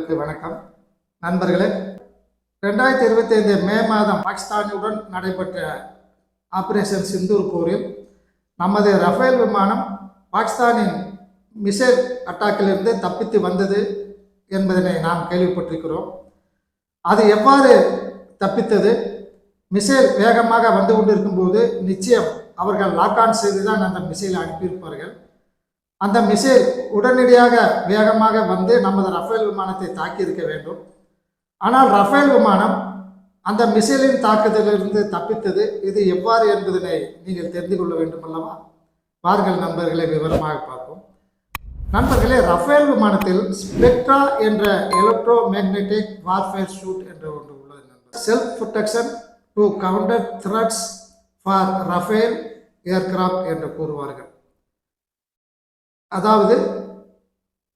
நண்பர்களுக்கு வணக்கம். நண்பர்களே ரெண்டாயிரத்தி இருபத்தி ஐந்து மே மாதம் பாகிஸ்தானுடன் நடைபெற்ற ஆப்ரேஷன் சிந்தூர் போரில் நமது ரஃபேல் விமானம் பாகிஸ்தானின் மிசைல் அட்டாக்கிலிருந்து தப்பித்து வந்தது என்பதனை நாம் கேள்விப்பட்டிருக்கிறோம். அது எவ்வாறு தப்பித்தது? மிசைல் வேகமாக வந்து கொண்டிருக்கும் போது நிச்சயம் அவர்கள் லாக் ஆன் செய்து தான் அந்த மிசைலை அனுப்பியிருப்பார்கள். அந்த மிசைல் உடனடியாக வேகமாக வந்து நமது ரஃபேல் விமானத்தை தாக்கி இருக்க வேண்டும். ஆனால் ரஃபேல் விமானம் அந்த மிசைலின் தாக்குதலிலிருந்து தப்பித்தது. இது எவ்வாறு என்பதனை நீங்கள் தெரிந்து கொள்ள வேண்டும் அல்லவா? பாருங்கள் நண்பர்களை விவரமாக பார்ப்போம். நண்பர்களே ரஃபேல் விமானத்தில் ஸ்பெக்ட்ரா என்ற எலக்ட்ரோ மேக்னெட்டிக் வார்ஃபேர் ஷூட் என்ற ஒன்று உள்ளது நண்பர் self protection to counter threats for Rafale aircraft என்று கூறுவார்கள். அதாவது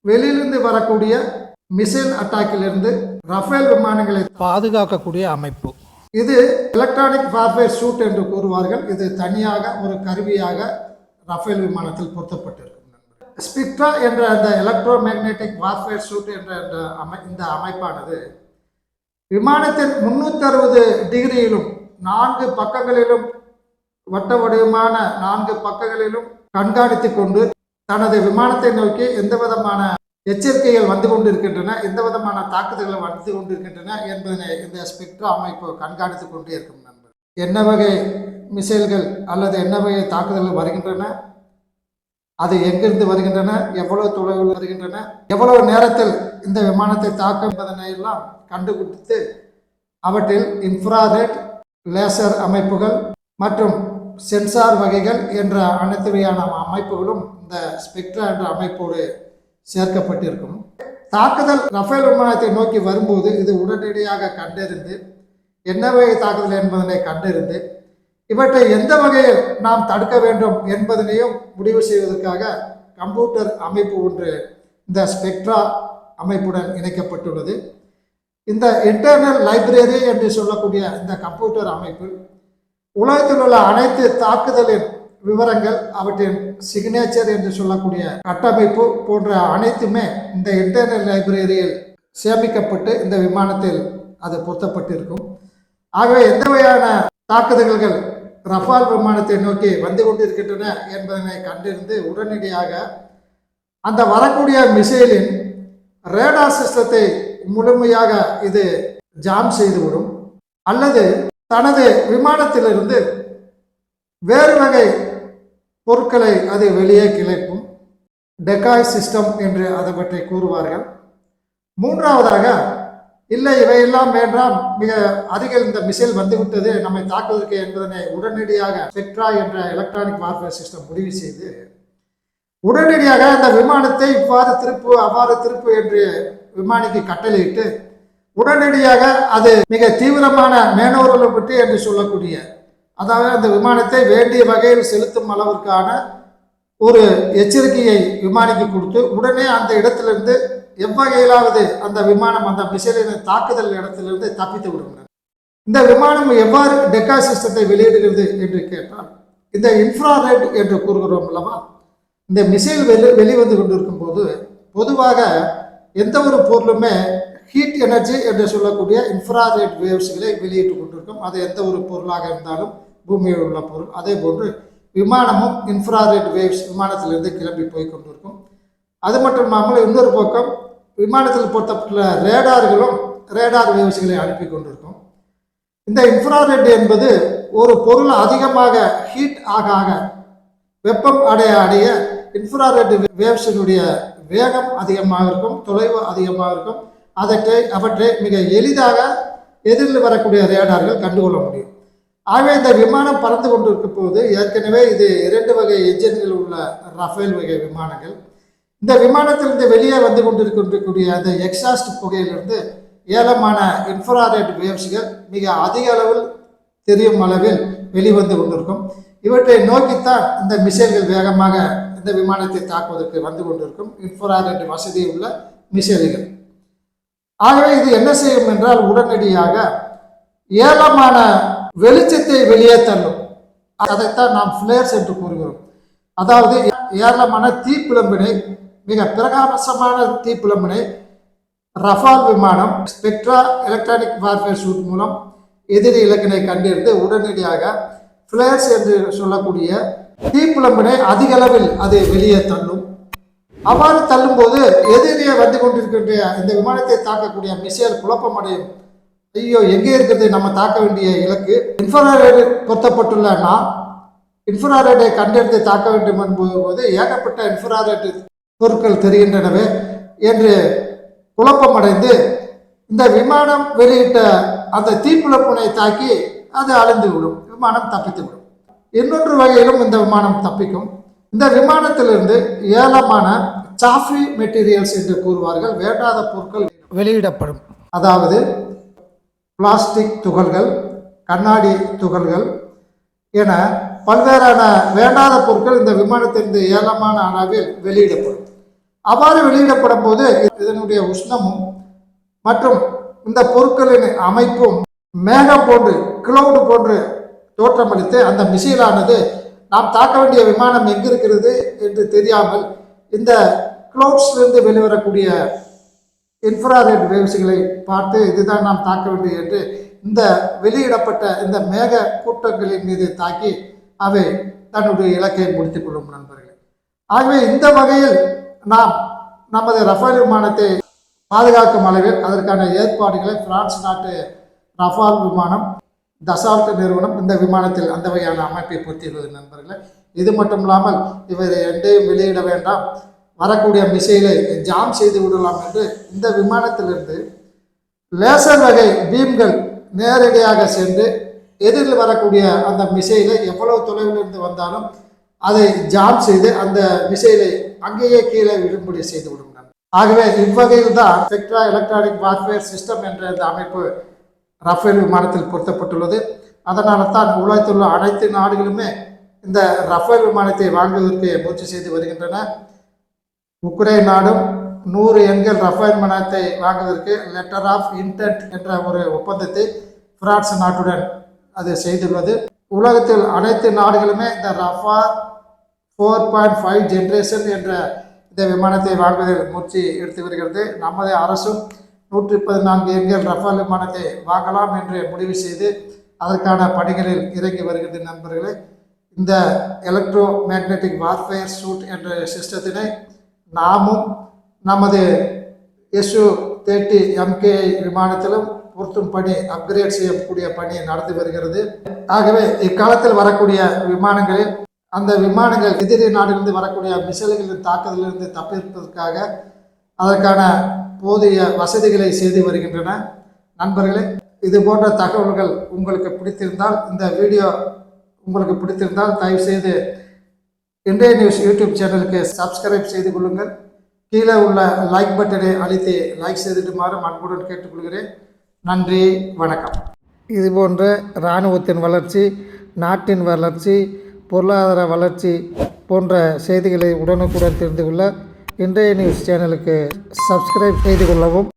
வெளியிலிருந்து வரக்கூடிய மிசைல் அட்டாக்கிலிருந்து ரஃபேல் விமானங்களை பாதுகாக்கக்கூடிய அமைப்பு. இது எலக்ட்ரானிக் வார்ஃபேர் ஷூட் என்று கூறுவார்கள். இது தனியாக ஒரு கருவியாக ரஃபேல் விமானத்தில் பொருத்தப்பட்டிருக்கும் ஸ்பிக்ட்ரா என்ற அந்த எலக்ட்ரோ மேக்னெட்டிக் வார்ஃபேர் ஷூட் என்ற அமை இந்த அமைப்பானது விமானத்தின் முன்னூற்றி அறுபது டிகிரியிலும் நான்கு பக்கங்களிலும் வட்ட வடிவமான நான்கு பக்கங்களிலும் கண்காணித்து கொண்டு தனது விமானத்தை நோக்கி எந்த விதமான எச்சரிக்கைகள் வந்து கொண்டிருக்கின்றன எந்த விதமான தாக்குதல்கள் வந்து கொண்டிருக்கின்றன என்பதனை இந்த ஸ்பெக்ட்ரா அமைப்பு கண்காணித்து கொண்டே இருக்கும் நண்பர் என்ன வகை மிசைல்கள் அல்லது என்ன வகை தாக்குதல்கள் வருகின்றன? அது எங்கிருந்து வருகின்றன? எவ்வளவு தொலைவில் வருகின்றன? எவ்வளவு நேரத்தில் இந்த விமானத்தை தாக்கும் என்பதனை எல்லாம் கண்டுபிடித்து அவற்றில் இன்ஃப்ராரெட் லேசர் அமைப்புகள் மற்றும் சென்சார் வகைகள் என்ற அனைத்து வகையான அமைப்புகளும் இந்த ஸ்பெக்ட்ரா என்ற அமைப்போடு சேர்க்கப்பட்டிருக்கும். தாக்குதல் ரஃபேல் விமானத்தை நோக்கி வரும்போது இது உடனடியாக கண்டறிந்து என்ன வகை தாக்குதல் என்பதனை கண்டறிந்து இவற்றை எந்த வகையில் நாம் தடுக்க வேண்டும் என்பதனையும் முடிவு செய்வதற்காக கம்ப்யூட்டர் அமைப்பு ஒன்று இந்த ஸ்பெக்ட்ரா அமைப்புடன் இணைக்கப்பட்டுள்ளது. இந்த இன்டர்னல் லைப்ரரி என்று சொல்லக்கூடிய இந்த கம்ப்யூட்டர் அமைப்பில் உலகத்தில் உள்ள அனைத்து தாக்குதலின் விவரங்கள் அவற்றின் சிக்னேச்சர் என்று சொல்லக்கூடிய கட்டமைப்பு போன்ற அனைத்துமே இந்த இன்டர்னல் லைப்ரரியில் சேமிக்கப்பட்டு இந்த விமானத்தில் அது பொருத்தப்பட்டிருக்கும். ஆகவே எந்த வகையான தாக்குதல்கள் ரஃபால் விமானத்தை நோக்கி வந்து கொண்டிருக்கின்றன என்பதனை கண்டறிந்து உடனடியாக அந்த வரக்கூடிய மிசைலின் ரேடார் சிஸ்டத்தை முழுமையாக இது ஜாம் செய்துவிடும். அல்லது தனது விமானத்திலிருந்து வேறு வகை பொருட்களை அது வெளியே கிளைப்பும் டெக்காய் சிஸ்டம் என்று அதை பற்றி கூறுவார்கள். மூன்றாவதாக இல்லை இவையெல்லாம் வேண்டாம். மிக அதிக இந்த மிசைல் வந்துவிட்டது. நம்மை தாக்குவதற்கு என்பதனை உடனடியாக செக்ட்ரா என்ற எலக்ட்ரானிக் வார்ஃபேர் சிஸ்டம் முடிவு செய்து உடனடியாக அந்த விமானத்தை இவ்வாறு திருப்பு அவ்வாறு திருப்பு என்று விமானிக்கு கட்டளையிட்டு உடனடியாக அது மிக தீவிரமான மேனோர்களை பற்றி என்று சொல்லக்கூடிய அதாவது அந்த விமானத்தை வேண்டிய வகையில் செலுத்தும் அளவிற்கான ஒரு எச்சரிக்கையை விமானிக்கு கொடுத்து உடனே அந்த இடத்திலிருந்து எவ்வகையிலாவது அந்த விமானம் அந்த மிசைலின தாக்குதல் இடத்திலிருந்து தப்பித்து விடுகிறது இந்த விமானம் எவ்வாறு டெக்கா சிஸ்டத்தை வெளியிடுகிறது என்று கேட்டால் இந்த இன்ஃப்ராரெட் என்று கூறுகிறோம் அல்லவா? இந்த மிசைல் வெளி வெளிவந்து கொண்டிருக்கும் போது பொதுவாக எந்த ஒரு பொருளுமே ஹீட் எனர்ஜி என்று சொல்லக்கூடிய இன்ஃப்ராரெட் வேவ்ஸ்களை வெளியிட்டு கொண்டிருக்கும். அது எந்த ஒரு பொருளாக இருந்தாலும் பூமியில் உள்ள பொருள். அதே போன்று விமானமும் இன்ஃப்ராரெட் வேவ்ஸ் விமானத்திலிருந்து கிளம்பி போய் கொண்டிருக்கும். அது மட்டும் இல்லாமல் இன்னொரு பக்கம் விமானத்தில் பொருத்தப்பட்டுள்ள ரேடார்களும் ரேடார் வேவ்ஸ்களை அனுப்பி கொண்டிருக்கும். இந்த இன்ஃப்ராரெட் என்பது ஒரு பொருள் அதிகமாக ஹீட் ஆக ஆக வெப்பம் அடைய அடைய இன்ஃப்ராரெட் வேவ்ஸினுடைய வேகம் அதிகமாக இருக்கும் தொலைவு அதிகமாக இருக்கும். அதற்றை அவற்றை மிக எளிதாக எதிரில் வரக்கூடிய ரேடார்கள் கண்டுகொள்ள முடியும். ஆகவே இந்த விமானம் பறந்து கொண்டிருக்கும் போது ஏற்கனவே இது இரண்டு வகை என்ஜின்கள் உள்ள ரஃபேல் வகை விமானங்கள். இந்த விமானத்திலிருந்து வெளியே வந்து கொண்டிருக்கக்கூடிய அந்த எக்ஸாஸ்ட் புகையிலிருந்து ஏலமான இன்ஃப்ராரெட் வேவ்ஸ்கள் மிக அதிக அளவில் தெரியும் அளவில் வெளிவந்து கொண்டிருக்கும். இவற்றை நோக்கித்தான் இந்த மிசைல்கள் வேகமாக இந்த விமானத்தை தாக்குவதற்கு வந்து கொண்டிருக்கும். இன்ஃப்ராரெட் வசதி உள்ள மிசைல்கள் ஆகவே இது என்ன செய்யும் என்றால் உடனடியாக ஏலமான வெளிச்சத்தை வெளியே தள்ளும். அதைத்தான் நாம் ஃபிளேர்ஸ் என்று கூறுகிறோம். அதாவது ஏராளமான தீப்பிளம்பினை மிக பிரகாசமான தீப்பிளம்பினை ரஃபால் விமானம் ஸ்பெக்ட்ரா எலக்ட்ரானிக் வார்ஃபேர் சூட் மூலம் எதிரி இலக்கினை கண்டிருந்து உடனடியாக ஃபிளேர்ஸ் என்று சொல்லக்கூடிய தீப்புலம்பினை அதிக அளவில் அது வெளியே தள்ளும். அவ்வாறு தள்ளும்போது எதிரியை வந்து கொண்டிருக்கின்ற இந்த விமானத்தை தாக்கக்கூடிய மிசைல் குழப்பமடையும். ஐயோ எங்கே இருக்கிறது? நம்ம தாக்க வேண்டிய இலக்கு. இன்ஃப்ராரெட் பொருத்தப்பட்டுள்ள நாம் இன்ஃப்ராரெட்டை தாக்க வேண்டும் என்பது ஏகப்பட்ட இன்ஃப்ராரெட் பொருட்கள் தெரிகின்றனவே என்று குழப்பமடைந்து இந்த விமானம் வெளியிட்ட அந்த தீப்புழப்பினை தாக்கி அது அழிந்து விடும் விமானம் தப்பித்து விடும் இன்னொன்று வகையிலும் இந்த விமானம் தப்பிக்கும். இந்த விமானத்திலிருந்து ஏலமான சாஃபி மெட்டீரியல்ஸ் என்று கூறுவார்கள். வேண்டாத பொருட்கள் வெளியிடப்படும். அதாவது பிளாஸ்டிக் துகள்கள் கண்ணாடி துகள்கள் என பல்வேறான வேண்டாத பொருட்கள் இந்த விமானத்திலிருந்து ஏலமான அளவில் வெளியிடப்படும். அவ்வாறு வெளியிடப்படும் போது இதனுடைய உஷ்ணமும் மற்றும் இந்த பொருட்களின் அமைப்பும் மேகம் போன்று கிளவுடு போன்று தோற்றமளித்து அந்த மிசைலானது நாம் தாக்க வேண்டிய விமானம் எங்கிருக்கிறது என்று தெரியாமல் இந்த கிளவுட்ஸ்லேருந்து வெளிவரக்கூடிய இன்ஃப்ராரெட் வேவ்ஸ்களை பார்த்து இதுதான் நாம் தாக்க வேண்டும் என்று இந்த வெளியிடப்பட்ட இந்த மேக கூட்டங்களின் மீது தாக்கி அவை தன்னுடைய இலக்கை முடித்துக் கொள்ளும் நண்பர்களே. ஆகவே இந்த வகையில் நாம் நமது ரஃபேல் விமானத்தை பாதுகாக்கும் அளவில் அதற்கான ஏற்பாடுகளை பிரான்ஸ் நாட்டு ரஃபால் விமானம் தசால்ட் நிறுவனம் இந்த விமானத்தில் அந்த வகையான அமைப்பை பொறுத்தியுள்ளது நண்பர்களே. இது மட்டும் இல்லாமல் இவர் எண்டையும் வெளியிட வேண்டாம். வரக்கூடிய மிசைலை ஜாம் செய்து விடலாம் என்று இந்த விமானத்திலிருந்து லேசர் வகை பீம்கள் நேரடியாக சென்று எதிரில் வரக்கூடிய அந்த மிசைலை எவ்வளவு தொலைவில் இருந்து வந்தாலும் அதை ஜாம் செய்து அந்த மிசைலை அங்கேயே கீழே விழும்படி செய்து விடும் ஆகவே இவ்வகையில் தான் ஸ்பெக்ட்ரா எலக்ட்ரானிக் வார்ஃபேர் சிஸ்டம் என்ற இந்த அமைப்பு ரஃபேல் விமானத்தில் பொருத்தப்பட்டுள்ளது. அதனால தான் உலகத்தில் உள்ள அனைத்து நாடுகளுமே இந்த ரஃபேல் விமானத்தை வாங்குவதற்கு முயற்சி செய்து வருகின்றன. உக்ரைன் நாடும் நூறு எண்கள் ரஃபைல் மனத்தை வாங்குவதற்கு லெட்டர் ஆஃப் இன்டென்ட் என்ற ஒரு ஒப்பந்தத்தை பிரான்ஸ் நாட்டுடன் அது செய்துள்ளது. உலகத்தில் அனைத்து நாடுகளுமே இந்த Rafale four point five generation என்ற இந்த விமானத்தை வாங்குவதில் முயற்சி எடுத்து வருகிறது. நமது அரசும் நூற்றி பதினான்கு எண்கள் ரஃபால் விமானத்தை வாங்கலாம் என்று முடிவு செய்து அதற்கான பணிகளில் இறங்கி வருகிறது நண்பர்களே. இந்த எலக்ட்ரோ மேக்னெட்டிக் வார்ஃபேர் சூட் என்ற சிஸ்டத்தினை நாமும் நமது எஸ்யூ தேர்ட்டி எம்கே விமானத்திலும் பொருத்தும் பணி அப்கிரேட் செய்யக்கூடிய பணி நடந்து வருகிறது. ஆகவே இக்காலத்தில் வரக்கூடிய விமானங்களில் அந்த விமானங்கள் எதிரி நாட்டிலிருந்து வரக்கூடிய மிசைல்களின் தாக்குதலிலிருந்து தப்பிப்பதற்காக அதற்கான போதிய வசதிகளை செய்து வருகின்றன. நண்பர்களே இது போன்ற தகவல்கள் உங்களுக்கு பிடித்திருந்தால் இந்த வீடியோ உங்களுக்கு பிடித்திருந்தால் தயவுசெய்து இன்றைய நியூஸ் யூடியூப் சேனலுக்கு சப்ஸ்கிரைப் செய்து கொள்ளுங்கள். கீழே உள்ள லைக் பட்டனை அழுத்தி லைக் செய்துட்டுமாறு அன்புடன் கேட்டுக்கொள்கிறேன். நன்றி வணக்கம். இது போன்ற இராணுவத்தின் வளர்ச்சி நாட்டின் வளர்ச்சி பொருளாதார வளர்ச்சி போன்ற செய்திகளை உடனுக்குடன் தெரிந்து கொள்ள இன்றைய நியூஸ் சேனலுக்கு சப்ஸ்கிரைப் செய்து கொள்ளவும்.